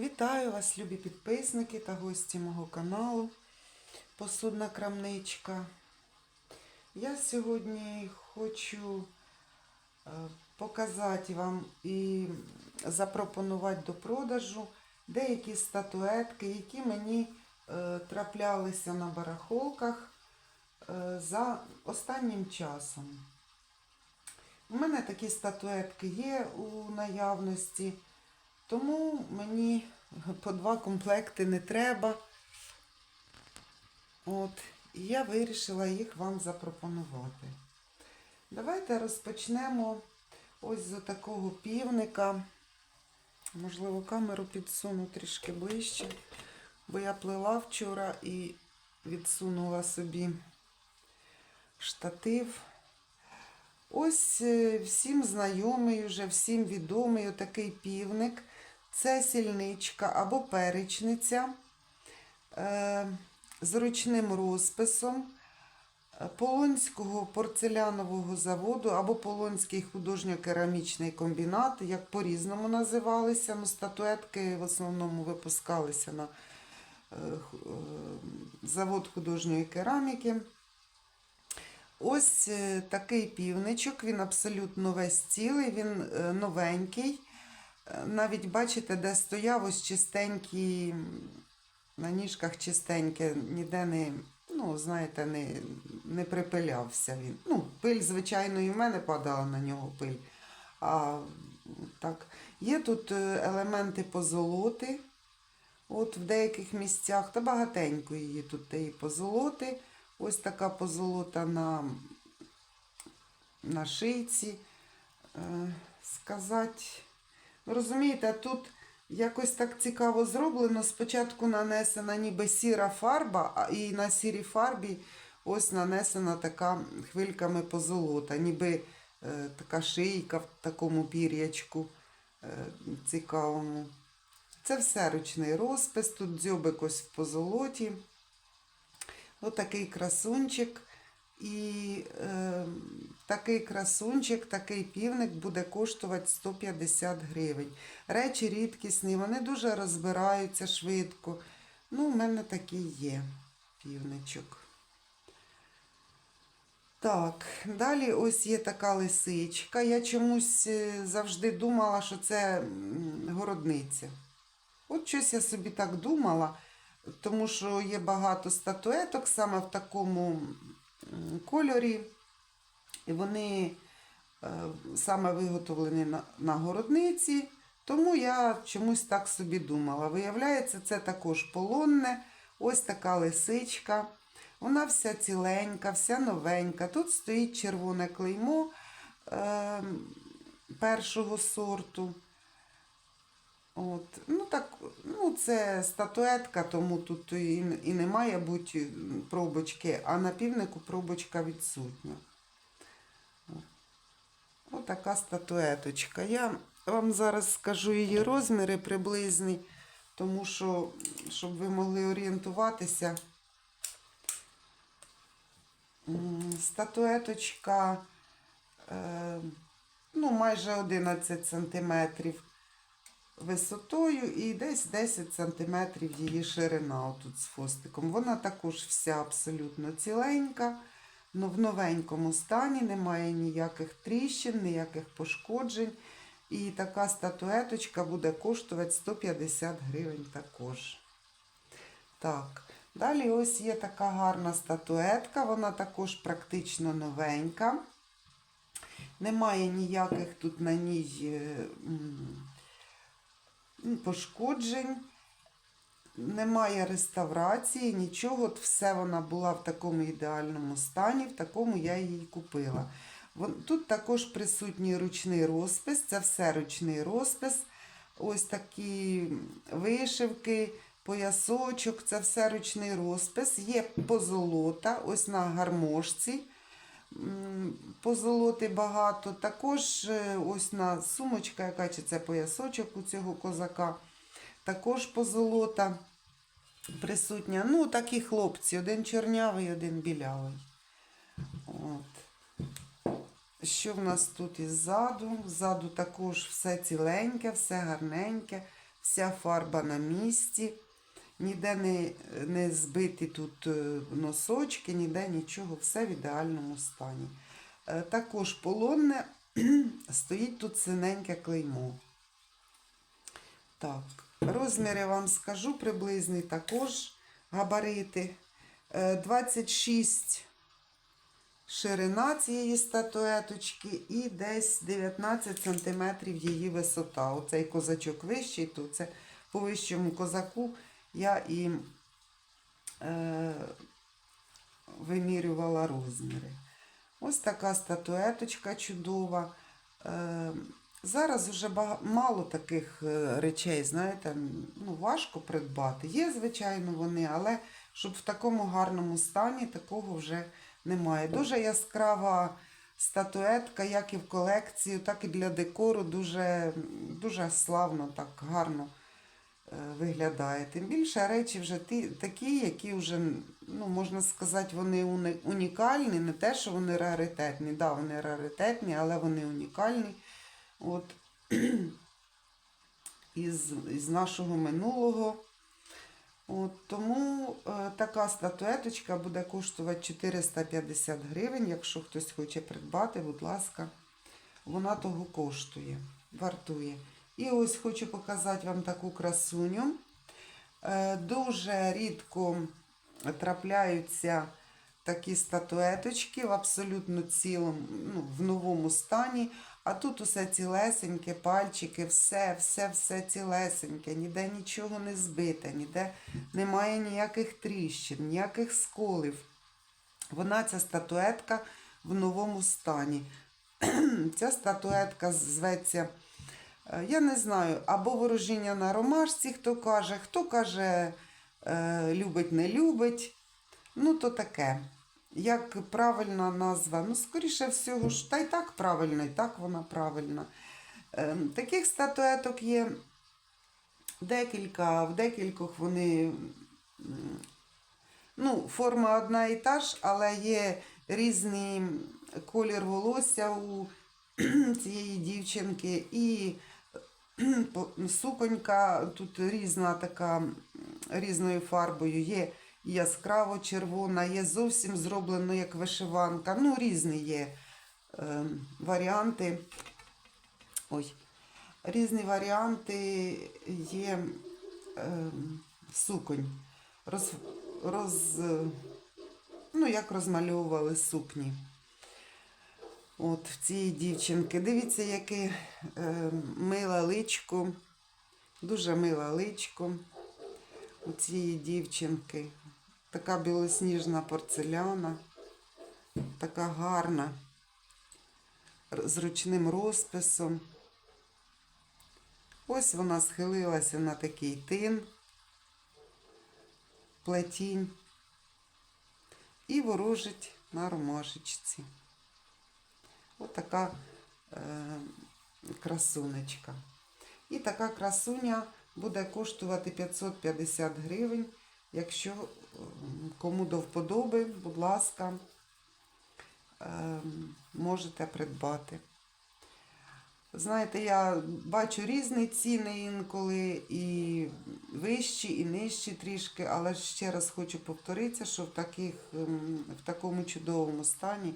Вітаю вас, любі підписники та гості мого каналу Посудна крамничка. Я сьогодні хочу е, показати вам і запропонувати до продажу деякі статуетки, які мені е, траплялися на барахолках е, за останнім часом. У мене такі статуетки є у наявності. Тому мені по два комплекти не треба. От, і я вирішила їх вам запропонувати. Давайте розпочнемо ось з такого півника. Можливо, камеру підсуну трішки ближче, бо я плела вчора і відсунула собі штатив. Ось е, всім знайомий, вже всім відомий такий півник. Це сільничка або перечниця е, з ручним розписом е, Полонського порцелянового заводу або Полонський художньо-керамічний комбінат, як по-різному називалися. Ну, статуетки в основному випускалися на е, завод художньої кераміки. Ось такий півничок, він абсолютно весь цілий, він новенький. Навіть бачите, де стояв ось чистенький, на ніжках чистеньке, ніде не, ну, знаєте, не, не припилявся він. Ну, пиль, звичайно, і в мене падала на нього пиль. А так, є тут е, елементи позолоти. От в деяких місцях, та багатенько її тут тієї позолоти. Ось така позолота на, на шийці. Е, сказати. Розумієте, тут якось так цікаво зроблено. Спочатку нанесена ніби сіра фарба, і на сірій фарбі ось нанесена така хвильками позолота, ніби е, така шийка в такому пір'ячку е, цікавому. Це все ручний розпис, тут дзьобик ось в позолоті. Отакий красунчик. І е, такий красунчик, такий півник буде коштувати 150 гривень. Речі рідкісні, вони дуже розбираються швидко. Ну, у мене такий є півничок. Так, далі ось є така лисичка. Я чомусь е, завжди думала, що це городниця. От щось я собі так думала, тому що є багато статуеток саме в такому кольорі. І вони е, саме виготовлені на, городниці. Тому я чомусь так собі думала. Виявляється, це також полонне. Ось така лисичка. Вона вся ціленька, вся новенька. Тут стоїть червоне клеймо е, першого сорту. От. Ну, так, ну, це статуетка, тому тут і, і не бути пробочки, а на півнику пробочка відсутня. Ось така статуеточка. Я вам зараз скажу її розміри приблизні, тому що, щоб ви могли орієнтуватися. Статуеточка е, ну, майже 11 сантиметрів висотою і десь 10 сантиметрів її ширина отут з фостиком. Вона також вся абсолютно ціленька, но в новенькому стані, немає ніяких тріщин, ніяких пошкоджень. І така статуеточка буде коштувати 150 гривень також. Так, далі ось є така гарна статуетка, вона також практично новенька. Немає ніяких тут на ній е, пошкоджень, немає реставрації, нічого. От все вона була в такому ідеальному стані, в такому я її купила. Тут також присутній ручний розпис, це все ручний розпис. Ось такі вишивки, поясочок, це все ручний розпис. Є позолота, ось на гармошці. Позолоти багато. Також е, ось на сумочка, яка чи це поясочок у цього козака. Також позолота присутня. Ну, такі хлопці, один чорнявий, один білявий. От. Що в нас тут іззаду? Ззаду також все ціленьке, все гарненьке. вся фарба на місці. Ніде не, не збиті тут е, носочки, ніде нічого, все в ідеальному стані. Е, Також полонне стоїть тут синеньке клеймо. Так, розміри вам скажу приблизний також габарити. Е, 26 ширина цієї статуеточки і десь 19 см її висота. Оцей козачок вищий, то це по вищому козаку я і е, вимірювала розміри. Ось така статуеточка чудова. Е, зараз вже бага- мало таких е, речей, знаєте, ну, важко придбати. Є, звичайно, вони, але щоб в такому гарному стані такого вже немає. Дуже яскрава статуетка, як і в колекцію, так і для декору. Дуже, дуже славно, так гарно виглядає. Тим більше речі вже ті, такі, які вже, ну, можна сказати, вони унікальні. Не те, що вони раритетні. Да, вони раритетні, але вони унікальні. От. Із, із нашого минулого. От, тому е, така статуеточка буде коштувати 450 гривень. Якщо хтось хоче придбати, будь ласка, вона того коштує, вартує. І ось хочу показати вам таку красуню. Е, дуже рідко трапляються такі статуеточки в абсолютно цілому, ну, в новому стані. А тут усе цілесеньке, пальчики, все, все, все цілесеньке, ніде нічого не збите, ніде немає ніяких тріщин, ніяких сколів. Вона, ця статуетка, в новому стані. Ця статуетка зветься, я не знаю, або ворожіння на ромашці, хто каже, хто каже, е, любить, не любить. Ну, то таке. Як правильна назва? Ну, скоріше всього, ж, та й так правильно, і так вона правильна. Е, Таких статуеток є декілька, в декількох вони. Ну, форма одна і та ж, але є різний колір волосся у цієї дівчинки, і суконька тут різна така, різною фарбою. Є яскраво червона, є зовсім зроблено як вишиванка. Ну, різні є е, варіанти. Ой, різні варіанти є е, суконь. Роз, роз, е, ну, як розмальовували сукні. От в цієї дівчинки. Дивіться, яке е, миле личко. Дуже миле личко у цієї дівчинки. Така білосніжна порцеляна, така гарна, з ручним розписом. Ось вона схилилася на такий тин, плетінь і ворожить на ромашечці. Ось така е, красунечка. І така красуня буде коштувати 550 гривень. Якщо кому до вподоби, будь ласка, е, можете придбати. Знаєте, я бачу різні ціни інколи, і вищі, і нижчі трішки, але ще раз хочу повторитися, що в, таких, ем, в такому чудовому стані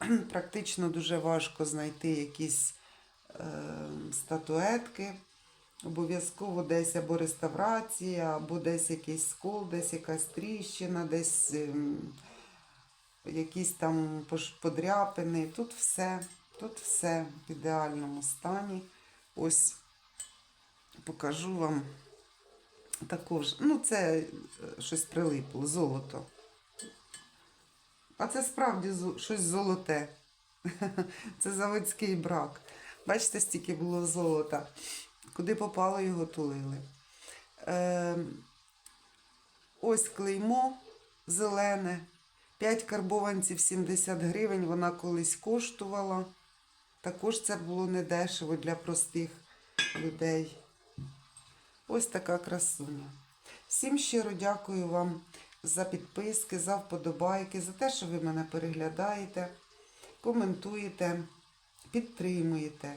практично дуже важко знайти якісь е, статуетки. Обов'язково десь або реставрація, або десь якийсь скол, десь якась тріщина, десь ем, якісь там подряпини. Тут все, тут все в ідеальному стані. Ось покажу вам також. Ну, це е, щось прилипло, золото. А це справді щось золоте. Це заводський брак. Бачите, стільки було золота. Куди попало, його тулили. Е, ось клеймо зелене. 5 карбованців 70 гривень. Вона колись коштувала. Також це було недешево для простих людей. Ось така красуня. Всім щиро дякую вам за підписки, за вподобайки, за те, що ви мене переглядаєте, коментуєте, підтримуєте.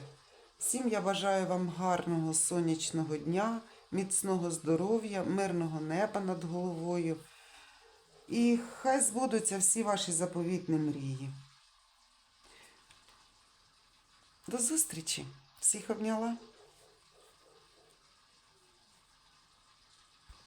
Всім я бажаю вам гарного сонячного дня, міцного здоров'я, мирного неба над головою. І хай збудуться всі ваші заповітні мрії. До зустрічі! Всіх обняла!